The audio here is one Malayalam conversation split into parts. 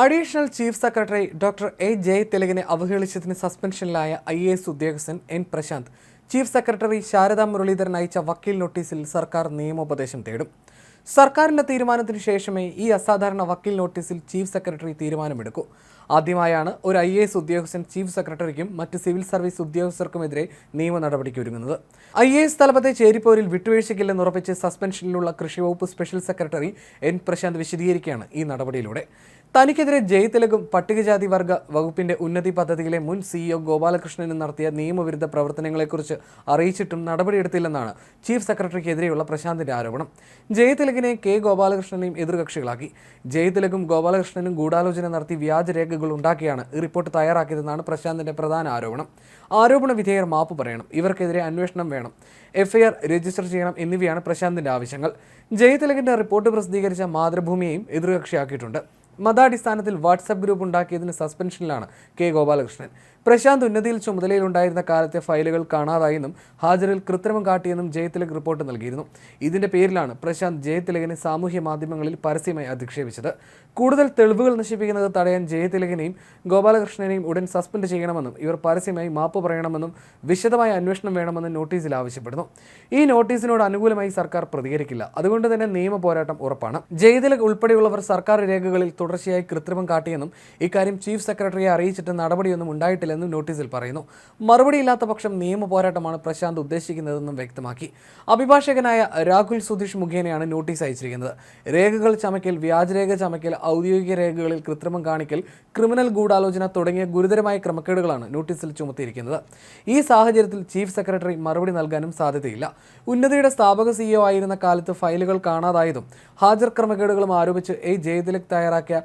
Additional chief secretary doctor A Jay തെലുങ്കിനെ അവഹേളിച്ചതിന് സസ്പെൻഷനിലായ ഐ എ എസ് ഉദ്യോഗസ്ഥൻ N Prashant. Chief secretary Sharada Muraleedharan അയച്ച വക്കീൽ നോട്ടീസിൽ സർക്കാർ നിയമോപദേശം തേടും. സർക്കാരിന്റെ തീരുമാനത്തിന് ശേഷമേ ഈ അസാധാരണ വക്കീൽ നോട്ടീസിൽ ചീഫ് സെക്രട്ടറി തീരുമാനമെടുക്കൂ. ആദ്യമായാണ് ഒരു ഐ എ എസ് ഉദ്യോഗസ്ഥൻ ചീഫ് സെക്രട്ടറിക്കും മറ്റ് സിവിൽ സർവീസ് ഉദ്യോഗസ്ഥർക്കുമെതിരെ നിയമ നടപടിക്ക് ഒരുങ്ങുന്നത് ഐ എ എസ് തലപ്പത്തെ ചേരിപ്പോരിൽ വിട്ടുവീഴ്ചയ്ക്കില്ലെന്ന് ഉറപ്പിച്ച് സസ്പെൻഷനിലുള്ള കൃഷി വകുപ്പ് സ്പെഷ്യൽ സെക്രട്ടറി എൻ പ്രശാന്ത് വിശദീകരിക്കുകയാണ് ഈ നടപടിയിലൂടെ. തനിക്കെതിരെ ജയതിലകും പട്ടികജാതി വർഗ വകുപ്പിന്റെ ഉന്നതി പദ്ധതിയിലെ മുൻ സിഇഒ ഗോപാലകൃഷ്ണനും നടത്തിയ നിയമവിരുദ്ധ പ്രവർത്തനങ്ങളെക്കുറിച്ച് അറിയിച്ചിട്ടും നടപടിയെടുത്തില്ലെന്നാണ് ചീഫ് സെക്രട്ടറിക്കെതിരെയുള്ള പ്രശാന്തിന്റെ ആരോപണം. ജയതിലകിനെ കെ ഗോപാലകൃഷ്ണനെയും എതിർകക്ഷികളാക്കി. ജയതിലകും ഗോപാലകൃഷ്ണനും ഗൂഢാലോചന നടത്തി വ്യാജരേഖകൾ ഉണ്ടാക്കിയാണ് ഈ റിപ്പോർട്ട് തയ്യാറാക്കിയതെന്നാണ് പ്രശാന്തിന്റെ പ്രധാന ആരോപണം. ആരോപണ വിധേയർ മാപ്പ് പറയണം. ഇവർക്കെതിരെ അന്വേഷണം വേണം. എഫ്ഐആർ രജിസ്റ്റർ ചെയ്യണം എന്നിവയാണ് പ്രശാന്തിന്റെ ആവശ്യങ്ങൾ. ജയതിലകിന്റെ റിപ്പോർട്ട് പ്രസിദ്ധീകരിച്ച മാതൃഭൂമിയെയും എതിർകക്ഷിയാക്കിയിട്ടുണ്ട്. മതാടിസ്ഥാനത്തിൽ വാട്സപ്പ് ഗ്രൂപ്പ് ഉണ്ടാക്കിയതിന് സസ്പെൻഷനിലാണ് കെ ഗോപാലകൃഷ്ണൻ. പ്രശാന്ത് ഉന്നതിയിൽ ചുമതലയിലുണ്ടായിരുന്ന കാലത്തെ ഫയലുകൾ കാണാതായെന്നും ഹാജറിൽ കൃത്രിമം കാട്ടിയെന്നും ജയതിലക് റിപ്പോർട്ട് നൽകിയിരുന്നു. ഇതിന്റെ പേരിലാണ് പ്രശാന്ത് ജയതിലകിനെ സാമൂഹ്യ മാധ്യമങ്ങളിൽ പരസ്യമായി അധിക്ഷേപിച്ചത്. കൂടുതൽ തെളിവുകൾ നശിപ്പിക്കുന്നത് തടയാൻ ജയതിലകിനെയും ഗോപാലകൃഷ്ണനെയും ഉടൻ സസ്പെൻഡ് ചെയ്യണമെന്നും ഇവർ പരസ്യമായി മാപ്പ് പറയണമെന്നും വിശദമായ അന്വേഷണം വേണമെന്നും നോട്ടീസിൽ ആവശ്യപ്പെടുന്നു. ഈ നോട്ടീസിനോട് അനുകൂലമായി സർക്കാർ പ്രതികരിക്കില്ല. അതുകൊണ്ട് തന്നെ നിയമ പോരാട്ടം ഉറപ്പാണ്. ജയതിലക് ഉൾപ്പെടെയുള്ളവർ സർക്കാർ രേഖകളിൽ തുടർച്ചയായി കൃത്രിമം കാട്ടിയെന്നും ഇക്കാര്യം ചീഫ് സെക്രട്ടറിയെ അറിയിച്ചിട്ട് നടപടിയൊന്നും ഉണ്ടായിട്ടില്ലെന്നും നോട്ടീസിൽ പറയുന്നു. മറുപടിയില്ലാത്ത പക്ഷം നിയമ പോരാട്ടമാണ് പ്രശാന്ത് ഉദ്ദേശിക്കുന്നതെന്നും വ്യക്തമാക്കി. അഭിഭാഷകനായ രാഹുൽ സുധീഷ് മുഖേനയാണ് നോട്ടീസ് അയച്ചിരിക്കുന്നത്. രേഖകൾ ചമയ്ക്കൽ വ്യാജരേഖ ചമയ്ക്കൽ ഔദ്യോഗിക രേഖകളിൽ കൃത്രിമം കാണിക്കൽ ക്രിമിനൽ ഗൂഢാലോചന തുടങ്ങിയ ഗുരുതരമായ ക്രമക്കേടുകളാണ് നോട്ടീസിൽ ചുമത്തിയിരിക്കുന്നത്. ഈ സാഹചര്യത്തിൽ ചീഫ് സെക്രട്ടറി മറുപടി നൽകാനും സാധ്യതയില്ല. ഉന്നതിയുടെ സ്ഥാപക സിഇഒ ആയിരുന്ന കാലത്ത് ഫയലുകൾ കാണാതായതും ഹാജർ ക്രമക്കേടുകളും ആരോപിച്ച് എ ജയതിലക് തയ്യാറാക്കിയ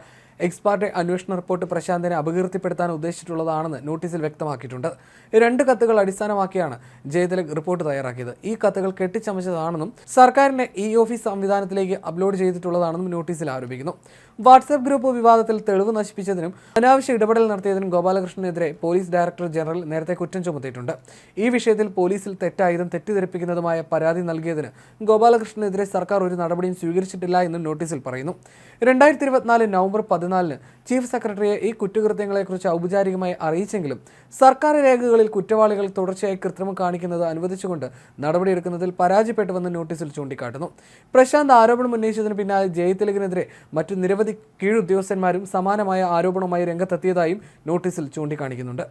എക്സ്പാർട്ടെ അന്വേഷണ റിപ്പോർട്ട് പ്രശാന്തിനെ അപകീർത്തിപ്പെടുത്താൻ ഉദ്ദേശിച്ചിട്ടുള്ളതാണെന്ന് നോട്ടീസിൽ വ്യക്തമാക്കിയിട്ടുണ്ട്. രണ്ട് കത്തുകൾ അടിസ്ഥാനമാക്കിയാണ് ജയതിലക് റിപ്പോർട്ട് തയ്യാറാക്കിയത്. ഈ കത്തുകൾ കെട്ടിച്ചമച്ചതാണെന്നും സർക്കാരിനെ ഇ ഓഫീസ് സംവിധാനത്തിലേക്ക് അപ്ലോഡ് ചെയ്തിട്ടുള്ളതാണെന്നും നോട്ടീസിൽ ആരോപിക്കുന്നു. വാട്സ്ആപ്പ് ഗ്രൂപ്പ് വിവാദത്തിൽ തെളിവ് നശിപ്പിച്ചതിനും അനാവശ്യ ഇടപെടൽ നടത്തിയതിനും ഗോപാലകൃഷ്ണനെതിരെ പോലീസ് ഡയറക്ടർ ജനറൽ നേരത്തെ കുറ്റം ചുമത്തിയിട്ടുണ്ട്. ഈ വിഷയത്തിൽ പോലീസിൽ തെറ്റായതും തെറ്റിദ്ധരിപ്പിക്കുന്നതുമായ പരാതി നൽകിയതിന് ഗോപാലകൃഷ്ണനെതിരെ സർക്കാർ ഒരു നടപടിയും സ്വീകരിച്ചിട്ടില്ല എന്നും നോട്ടീസിൽ പറയുന്നു. രണ്ടായിരത്തി ഇരുപത്തിനാല് നവംബർ പതിനാലിന് ചീഫ് സെക്രട്ടറിയെ ഈ കുറ്റകൃത്യങ്ങളെക്കുറിച്ച് ഔപചാരികമായി അറിയിച്ചെങ്കിലും സർക്കാർ രേഖകളിൽ കുറ്റവാളികൾ തുടർച്ചയായി കൃത്രിമം കാണിക്കുന്നത് അനുവദിച്ചുകൊണ്ട് നടപടിയെടുക്കുന്നതിൽ പരാജയപ്പെട്ടുവെന്ന് നോട്ടീസിൽ ചൂണ്ടിക്കാട്ടുന്നു. പ്രശാന്ത് ആരോപണം ഉന്നയിച്ചതിന് പിന്നാലെ ജയതിലകിനെതിരെ മറ്റു നിരവധി കീഴുദ്യോഗസ്ഥന്മാരും സമാനമായ ആരോപണവുമായി രംഗത്തെത്തിയതായും നോട്ടീസിൽ ചൂണ്ടിക്കാണിക്കുന്നുണ്ട്